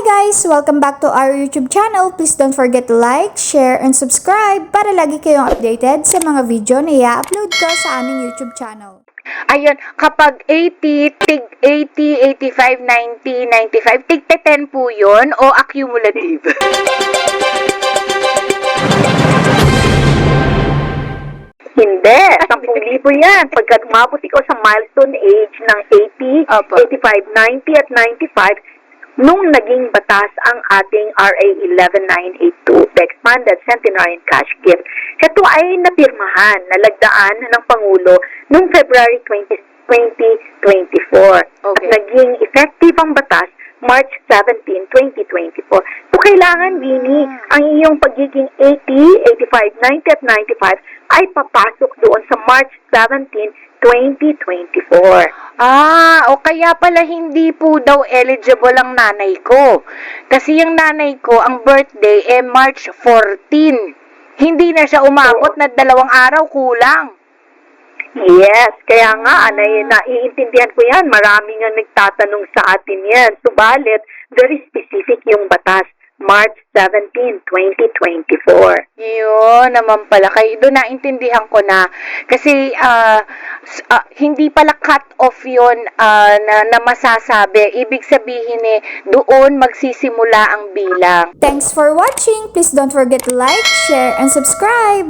guys! Welcome back to our YouTube channel. Please don't forget to like, share, and subscribe para lagi kayong updated sa mga video na i-upload ko sa aming YouTube channel. Ayun, kapag 80, tig 80, 85, 90, 95, tig 10 po yun o accumulative? Hindi, 10,000 yan. Pagka umabot ikaw sa milestone age ng 80, Opo. 85, 90 at 95, nung naging batas ang ating RA 11982, the Expanded Centenarian Cash Gift. Ito ay napirmahan, nalagdaan ng Pangulo noong February 20, 2024. Okay. At naging effective ang batas March 17, 2024. So, kailangan, Winnie, ang iyong pagiging 80, 85, 90 at 95 ay papasok doon sa March 17, 2024. Ah, o kaya pala hindi po daw eligible ang nanay ko. Kasi yung nanay ko, ang birthday eh March 14. Hindi na siya umabot na dalawang araw kulang. Yes, kaya nga, na, naiintindihan ko yan. Marami nga nagtatanong sa atin yan. Subalit, very specific yung batas. March 17, 2024. Yun naman pala. Kaya doon naintindihan ko na. Kasi s- ah, hindi pala cut off yun ah, na, na masasabi. Ibig sabihin eh, doon magsisimula ang bilang. Thanks for watching! Please don't forget to like, share, and subscribe!